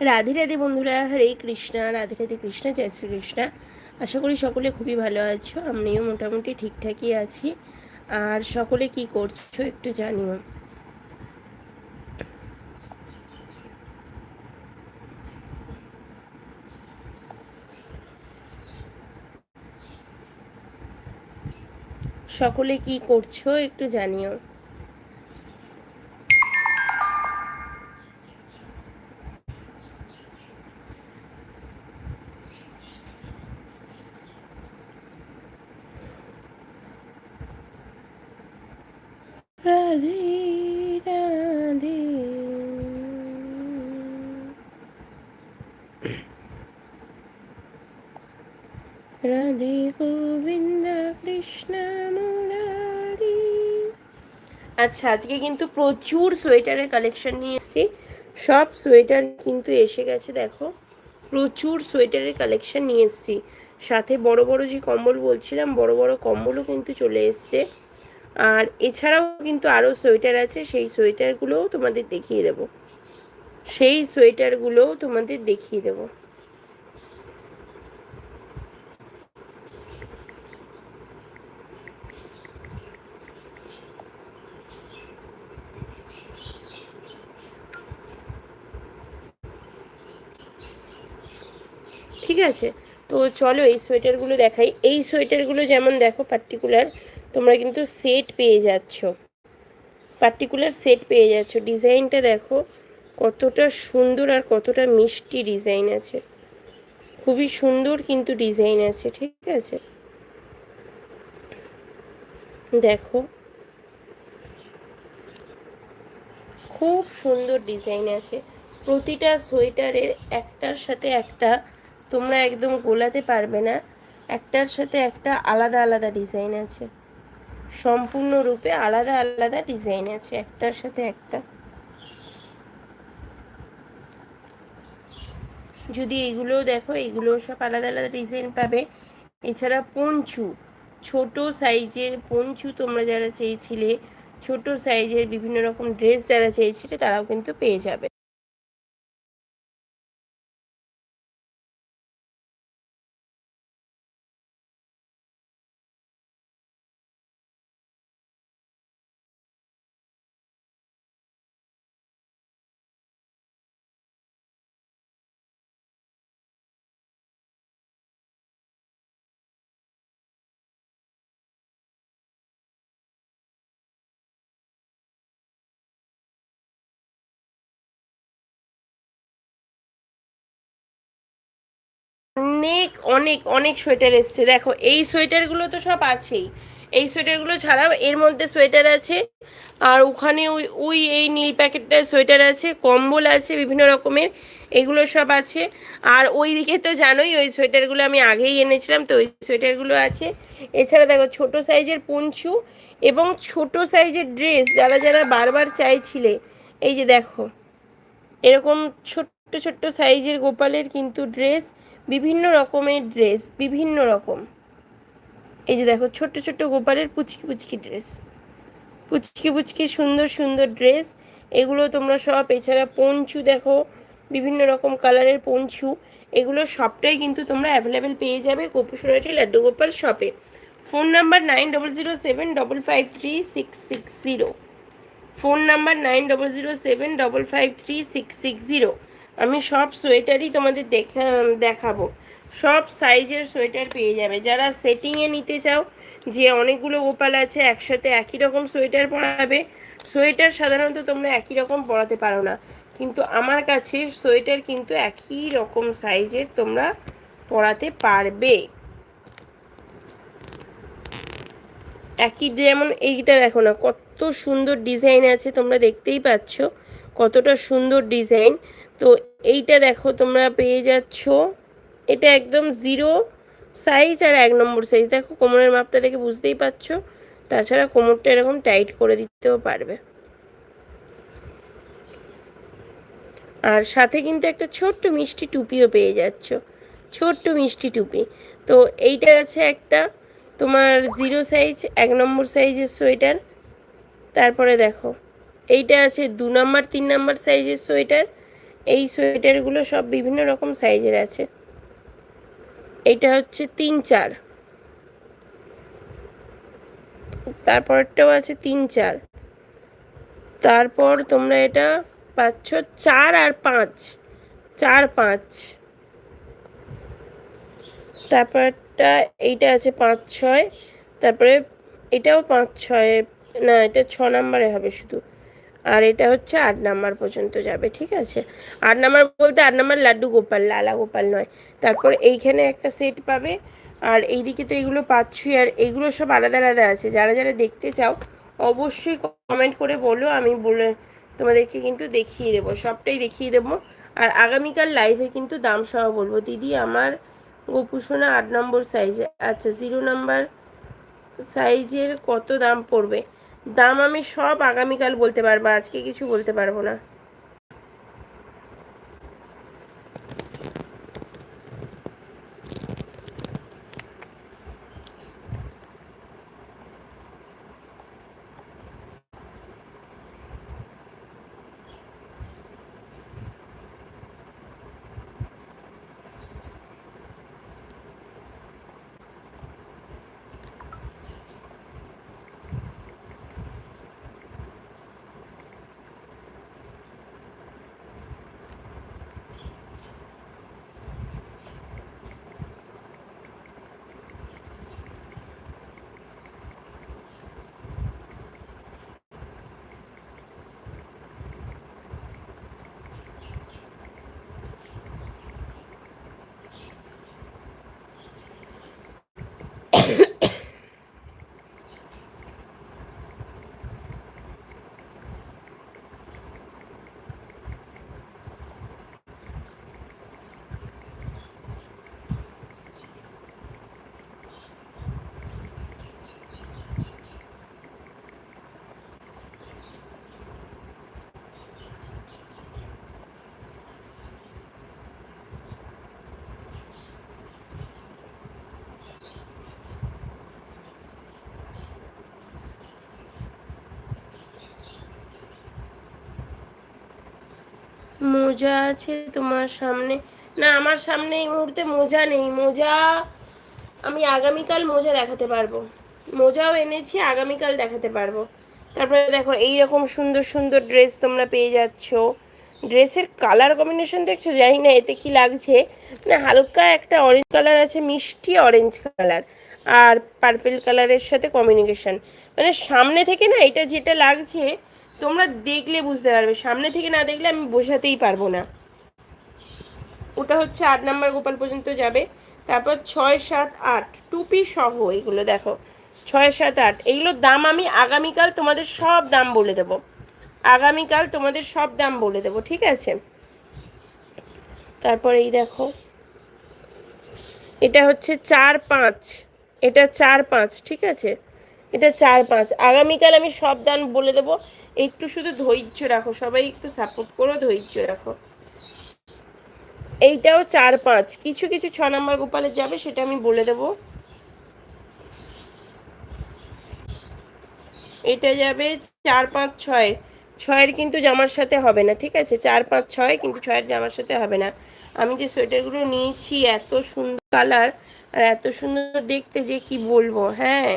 রাধে রাধে বন্ধুরা, হরে কৃষ্ণা, রাধে রাধে কৃষ্ণ, জয় শ্রীকৃষ্ণা। আশা করি সকলে খুবই ভালো আছো, আমিও মোটামুটি ঠিকঠাকই আছি। আর সকলে কি করছ একটু জানিও। সকলে কি করছ একটু জানিও। রাধে রাধে রাধে গোবিন্দ কৃষ্ণ মুরারি আচ্ছা আজকে কিন্তু প্রচুর সোয়েটারের কালেকশন নিয়ে এসেছি। সব সোয়েটার কিন্তু এসে গেছে, দেখো। প্রচুর সোয়েটারের কালেকশন নিয়ে এসেছি। সাথে বড় বড় যে কম্বল বলছিলাম, বড় বড় কম্বলও কিন্তু চলে এসছে। আর এছাড়াও কিন্তু আরও সোয়েটার আছে, সেই সোয়েটারগুলোও তোমাদের দেখিয়ে দেব। সেই সোয়েটারগুলোও তোমাদের দেখিয়ে দেব। ঠিক আছে? তো চলো এই সোয়েটারগুলো দেখাই। এই সোয়েটারগুলো যেমন দেখো পার্টিকুলার তোমরা কিন্তু সেট পেয়ে যাচ্ছ। পার্টিকুলার সেট পেয়ে যাচ্ছ। ডিজাইনটা দেখো, কতটা সুন্দর আর কতটা মিষ্টি ডিজাইন আছে। খুবই সুন্দর কিন্তু ডিজাইন আছে, ঠিক আছে? দেখো। খুব সুন্দর ডিজাইন আছে। প্রতিটা সোয়েটারের একটার সাথে একটা তোমরা একদম গোলাতে পারবে না। একটার সাথে একটা আলাদা আলাদা ডিজাইন আছে। সম্পূর্ণরূপে আলাদা আলাদা ডিজাইন আছে, একটার সাথে একটা। যদি এগুলোও দেখো এগুলো সব আলাদা আলাদা ডিজাইন পাবে। এছাড়া পঞ্চু, ছোট সাইজের পঞ্চু তোমরা যারা চেয়েছিলে, ছোট সাইজের বিভিন্ন রকম ড্রেস যারা চেয়েছিলে, তারাও কিন্তু পেয়ে যাবে। অনেক অনেক অনেক সোয়েটার এসছে। দেখো, এই সোয়েটারগুলো তো সব আছেই। এই সোয়েটারগুলো ছাড়াও এর মধ্যে সোয়েটার আছে, আর ওখানে ওই ওই এই নীল প্যাকেটটার সোয়েটার আছে, কম্বল আছে, বিভিন্ন রকমের, এগুলো সব আছে। আর ওই দিকে তো জানোই, ওই সোয়েটারগুলো আমি আগেই এনেছিলাম, তো ওই সোয়েটারগুলো আছে। এছাড়া দেখো, ছোট সাইজের পঞ্চু এবং ছোট সাইজের ড্রেস যারা যারা বারবার চাইছিলে, এই যে দেখো, এরকম ছোট্ট ছোট্ট সাইজের গোপালের কিন্তু ড্রেস বিভিন্ন রকমের ড্রেস বিভিন্ন রকম। এই যে দেখো, ছোট্ট ছোট্ট গোপালের পুচকি পুচকি ড্রেস পুচকি পুচকি সুন্দর সুন্দর ড্রেস এগুলো তোমরা সব, এছাড়া পঞ্চু দেখো, বিভিন্ন রকম কালারের পঞ্চু। এগুলো সবটাই কিন্তু তোমরা অ্যাভেলেবেল পেয়ে যাবে গোপুসরাটি লাড্ডু গোপাল শপে phone number nine double zero seven double five three six six zero phone number nine double zero seven double five three six six zero আমি সব সোয়েটারই তোমাদের দেখা, দেখাবো। সব সাইজের সোয়েটার পেয়ে যাবে। যারা সেটিংয়ে নিতে চাও, যে অনেকগুলো গোপাল আছে, একসাথে একই রকম সোয়েটার পরাবে, সোয়েটার সাধারণত তোমরা একই রকম পরাতে পারো না। কিন্তু আমার কাছে সোয়েটার কিন্তু একই রকম সাইজের তোমরা পরাতে পারবে। একই যেমন এইটা দেখো না, কত সুন্দর ডিজাইন আছে, তোমরা দেখতেই পাচ্ছ। কতটা সুন্দর ডিজাইন। তো এইটা দেখো তোমরা পেয়ে যাচ্ছ। এটা একদম জিরো সাইজ আর এক নম্বর সাইজ। দেখো কোমরের মাপটা দেখে বুঝতেই পারছ। তাছাড়া কোমরটা এরকম টাইট করে দিতেও পারবে। আর সাথে কিন্তু একটা ছোট্ট মিষ্টি টুপিও পেয়ে যাচ্ছ। ছোট্ট মিষ্টি টুপি। তো এইটা আছে একটা তোমার জিরো সাইজ, এক নম্বর সাইজের সোয়েটার। তারপরে দেখো, এইটা আছে দু নম্বর, তিন নম্বর সাইজের সোয়েটার। এই সোয়েটারগুলো সব বিভিন্ন রকম সাইজের আছে। এটা হচ্ছে তিন চার। তারপরটাও আছে তিন চার। তারপর তোমরা এটা পাচ্ছ চার আর পাঁচ। চার পাঁচ। তারপরটা এইটা আছে পাঁচ ছয়। তারপরে এটাও পাঁচ ছয়। না, এটা ছ নাম্বারে হবে শুধু। আর এটা হচ্ছে আট নাম্বার পর্যন্ত যাবে, ঠিক আছে? আট নাম্বার বলতে আট নাম্বার লাড্ডু গোপাল, লালা গোপাল নয়। তারপর এইখানে একটা সেট পাবে, আর এইদিকে তো এগুলো পাচ্ছি, আর এগুলো সব আলাদা আলাদা আছে। যারা যারা দেখতে চাও, অবশ্যই কমেন্ট করে বলো, আমি বলে তোমাদেরকে কিন্তু দেখিয়ে দেবো, সবটাই দেখিয়ে দেবো। আর আগামীকাল লাইভে কিন্তু দাম সহ বলব। দিদি, আমার গোপুসোনা আট নম্বর সাইজে আচ্ছা জিরো নাম্বার সাইজের কত দাম পড়বে? দাম আমি সব আগামীকাল বলতে পারব আজকে কিছু বলতে পারব না। মোজা আছে তোমার সামনে? না, আমার সামনে এই মুহূর্তে মোজা নেই। মোজা, আমি আগামীকাল মোজা দেখাতে পারব। মোজাও এনেছি, আগামীকাল দেখাতে পারব। তারপরে দেখো এই রকম সুন্দর সুন্দর ড্রেস তোমরা পেয়ে যাচ্ছ। ড্রেসের কালার কম্বিনেশন দেখছ? জানি না, এতে কি লাগছে। মানে হালকা একটা অরেঞ্জ কালার আছে, মিষ্টি অরেঞ্জ কালার আর পার্পেল কালারের সাথে কমিউনিকেশন মানে সামনে থেকে না, এটা যেটা লাগছে তোমরা দেখলে বুঝতে পারবে। সামনে থেকে না দেখলে আমি বোঝাতেই পারব না। ওটা হচ্ছে আট নাম্বার গোপাল পর্যন্ত যাবে। তারপর ছয়, সাত, আট, টুপি সহ এগুলো দেখো। ছয়, সাত, আট এইগুলোর দাম আমি আগামীকাল তোমাদের সব দাম বলে দেব। আগামীকাল তোমাদের সব দাম বলে দেব, ঠিক আছে? তারপর এই দেখো। এটা হচ্ছে চার, পাঁচ। এটা চার, পাঁচ, ঠিক আছে? এটা চার, পাঁচ। আগামীকাল আমি সব দাম বলে দেবো। একটু শুধু ধৈর্য রাখো, সবাই একটু সাপোর্ট করো, ধৈর্য রাখো। এইটাও চার পাঁচ। কিছু কিছু ছ নম্বর গোপালের যাবে, সেটা আমি বলে দেব। এটা যাবে চার পাঁচ ছয়। ছয়ের কিন্তু জামার সাথে হবে না, ঠিক আছে? চার পাঁচ ছয়, কিন্তু ছয়ের জামার সাথে হবে না। আমি যে সোয়েটারগুলো নিয়েছি, এত সুন্দর কালার আর এত সুন্দর দেখতে যে কি বলব হ্যাঁ?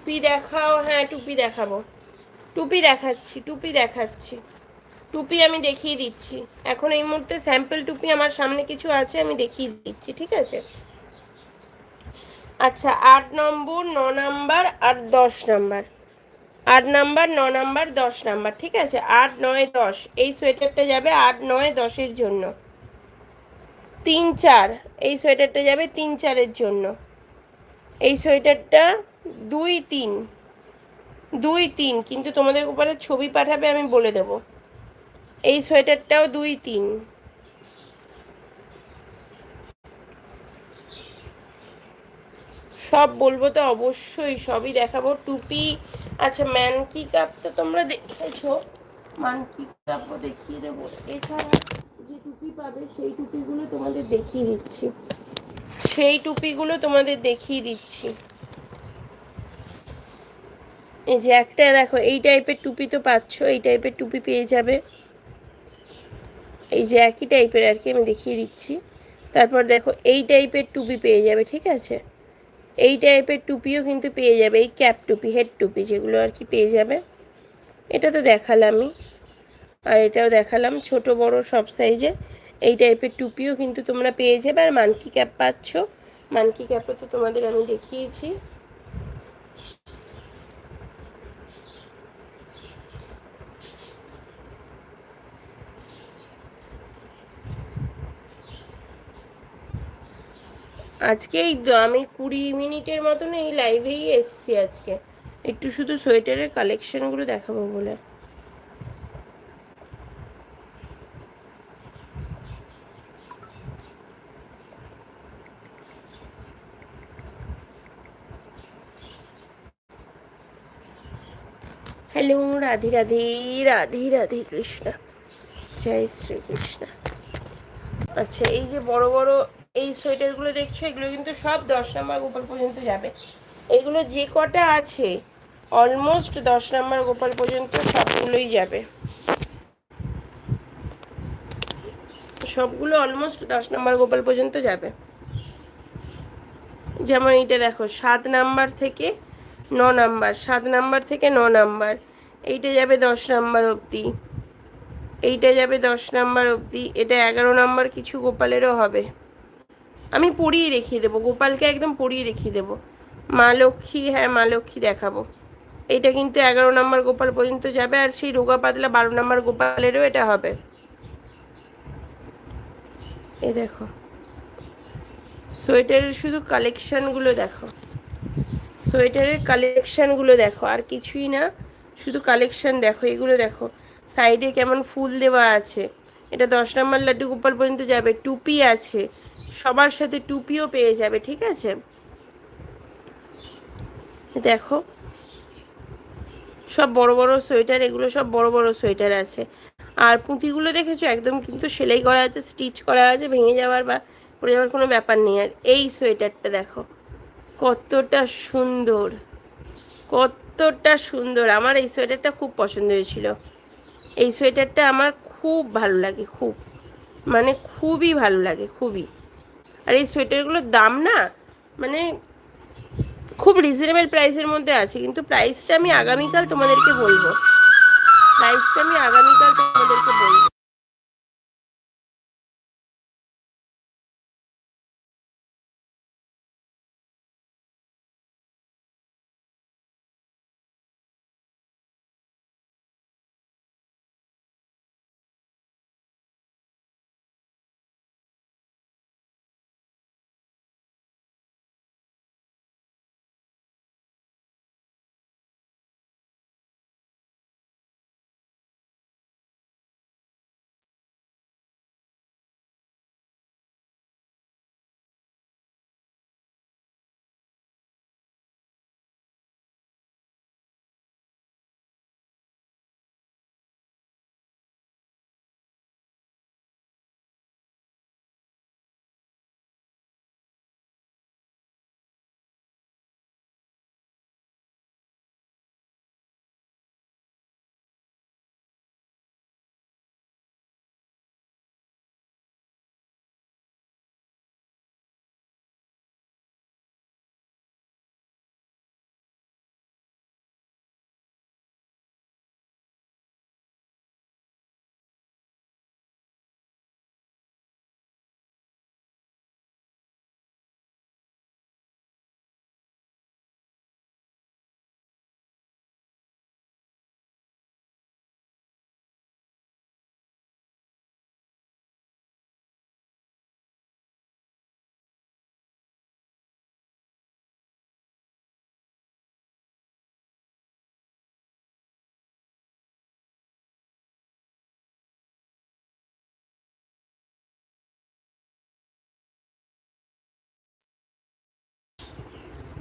টুপি দেখাও হ্যাঁ টুপি দেখাবো। টুপি দেখাচ্ছি টুপি দেখাচ্ছি। টুপি আমি দেখিয়ে দিচ্ছি। এখন এই মুহূর্তে স্যাম্পল টুপি আমার সামনে কিছু আছে, আমি দেখিয়ে দিচ্ছি, ঠিক আছে? আচ্ছা আট নম্বর, ন নাম্বার আর দশ নাম্বার। আট নাম্বার, ন নাম্বার, দশ নাম্বার, ঠিক আছে? আট, নয়, দশ। এই সোয়েটারটা যাবে আট, নয়, দশের জন্য। তিন, চার। এই সোয়েটারটা যাবে তিন, চারের জন্য। এই সোয়েটারটা দুই তিন। দুই তিন, কিন্তু তোমাদের উপরে ছবি পাঠাবে, আমি বলে দেব। এই সোয়েটারটাও দুই তিন। সব বলব তো অবশ্যই, সবই দেখাবো। টুপি আচ্ছা ম্যানকি কাপ তো তোমরা দেখেছ। মানকি দেখিয়ে দেবো। এছাড়া যে টুপি পাবে, সেই টুপিগুলো তোমাদের দেখিয়ে দিচ্ছি। সেই টুপিগুলো তোমাদের দেখিয়ে দিচ্ছি। এই যে একটা দেখো, এই টাইপের টুপি তো পাচ্ছ, এই টাইপের টুপি পেয়ে যাবে। এই যে একই টাইপের আর কি আমি দেখিয়ে দিচ্ছি। তারপর দেখো, এই টাইপের টুপি পেয়ে যাবে, ঠিক আছে? এই টাইপের টুপিও কিন্তু পেয়ে যাবে, এই ক্যাপ টুপি হেড টুপি যেগুলো আর কি পেয়ে যাবে। এটা তো দেখালামই। আর এটাও দেখালাম, ছোট, বড়, সব সাইজের এই টাইপের টুপিও কিন্তু তোমরা পেয়ে যাবে। আর মানকি ক্যাপ পাচ্ছ। মানকি ক্যাপও তো তোমাদের আমি দেখিয়েছি। আজকে এই আমি কুড়ি মিনিটের মতন এই লাইভেই এসছি আজকে। একটু শুধু সোয়েটারের কালেকশনগুলো দেখাবো বলে। হ্যালো রাধে রাধে রাধে রাধে কৃষ্ণ। জয় শ্রীকৃষ্ণ। আচ্ছা এই যে বড় বড় এই সোয়েটারগুলো দেখছ? এগুলো কিন্তু সব দশ নম্বর গোপাল পর্যন্ত যাবে। এগুলো যে কটা আছে অলমোস্ট দশ নম্বর গোপাল পর্যন্ত সবগুলোই যাবে। সবগুলো অলমোস্ট দশ নম্বর গোপাল পর্যন্ত যাবে। যেমন এইটা দেখো, সাত নাম্বার থেকে ন নাম্বার, সাত নাম্বার থেকে ন নাম্বার, এইটা যাবে দশ নাম্বার অবধি, এইটা যাবে দশ নাম্বার অবধি, এটা এগারো নাম্বার কিছু গোপালেরও হবে। আমি পড়িয়ে দেখিয়ে দেবো, গোপালকে একদম পড়িয়ে দেখিয়ে দেবো। মা লক্ষ্মী হ্যাঁ মা লক্ষ্মী দেখাবো। এটা কিন্তু এগারো নাম্বার গোপাল পর্যন্ত যাবে আর সেই রোগা পাতলা বারো নাম্বার গোপালেরও এটা হবে। এ দেখো। সোয়েটারের শুধু কালেকশানগুলো দেখো। সোয়েটারের কালেকশানগুলো দেখো, আর কিছুই না, শুধু কালেকশান দেখো, এগুলো দেখো। সাইডে কেমন ফুল দেওয়া আছে। এটা দশ নম্বর লাড্ডু গোপাল পর্যন্ত যাবে, টুপি আছে সবার সাথে টুপিও পেয়ে যাবে, ঠিক আছে? দেখো, সব বড় বড় সোয়েটার, এগুলো সব বড় বড় সোয়েটার আছে। আর পুঁতিগুলো দেখেছ? একদম কিন্তু সেলাই করা আছে, স্টিচ করা আছে, ভেঙে যাওয়ার বা পড়ে যাওয়ার কোনো ব্যাপার নেই। আর এই সোয়েটারটা দেখো, কতটা সুন্দর কতটা সুন্দর। আমার এই সোয়েটারটা খুব পছন্দ হয়েছিল। এই সোয়েটারটা আমার খুব ভালো লাগে, খুব। মানে খুবই ভালো লাগে, খুবই। আর এই সোয়েটারগুলোর দাম না মানে খুব রিজনেবল প্রাইসের মধ্যে আছে, কিন্তু প্রাইসটা আমি আগামীকাল তোমাদেরকে বলব। প্রাইসটা আমি আগামীকাল তোমাদেরকে বলব।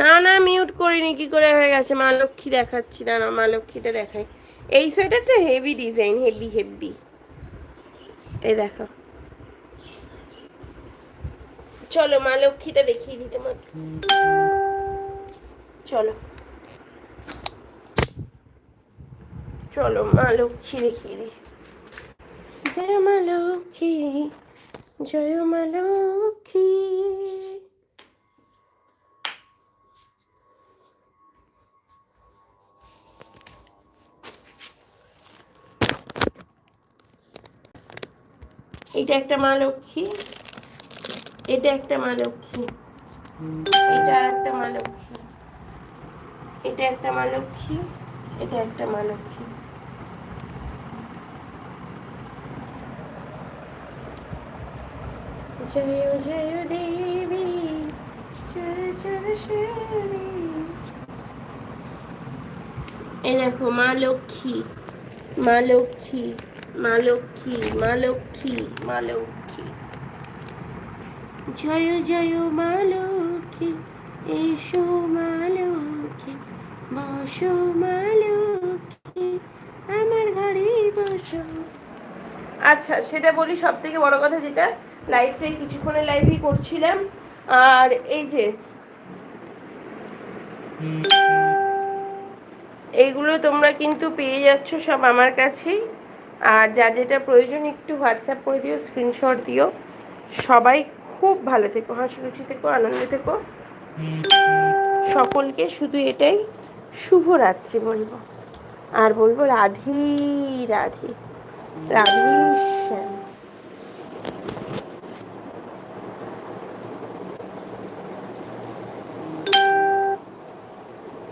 না না মিউট করিনি, কি করে হয়ে গেছে? মা লক্ষ্মী দেখাচ্ছি, না মা লক্ষ্মীটা দেখাই। এই সোয়েটারটা হেভি ডিজাইন হেভি হেভি এই দেখো। চলো, মা লক্ষ্মীটা দেখিয়ে দিতে মা চলো। চলো, মা লক্ষ্মী দেখিয়ে দিই। জয় মা লক্ষ্মী, জয় মা লক্ষ্মী। এটা একটা মা লক্ষ্মী, এটা একটা মা লক্ষ্মী, এটা একটা মা লক্ষ্মী, এটা একটা মা লক্ষ্মী, এটা একটা মা লক্ষ্মী। জয় জয় দেবী, চর চর এই দেখো মা লক্ষ্মী মা লক্ষ্মী মা লক্ষ্মী মা লক্ষ্মী। মা লক্ষ্মী জয় জয় মা লক্ষ্মী এসো মা লক্ষ্মী বসো মা লক্ষ্মী আমার ঘরে বসো। আচ্ছা সেটা বলি সব থেকে বড় কথা যেটা লাইভটাই কিছুক্ষণের লাইভই করছিলাম। আর এই যে, এইগুলো তোমরা কিন্তু পেয়ে যাচ্ছ সব আমার কাছেই। আর যা যেটা প্রয়োজন একটু হোয়াটসঅ্যাপ করে দিও স্ক্রিনশট দিও। সবাই খুব ভালো থেকো, হাসি খুশি থেকো, আনন্দে থেকো। সকলকে শুধু এটাই শুভরাত্রি বলব। আর বলব রাধি রাধি। রাধি, শ্যাম।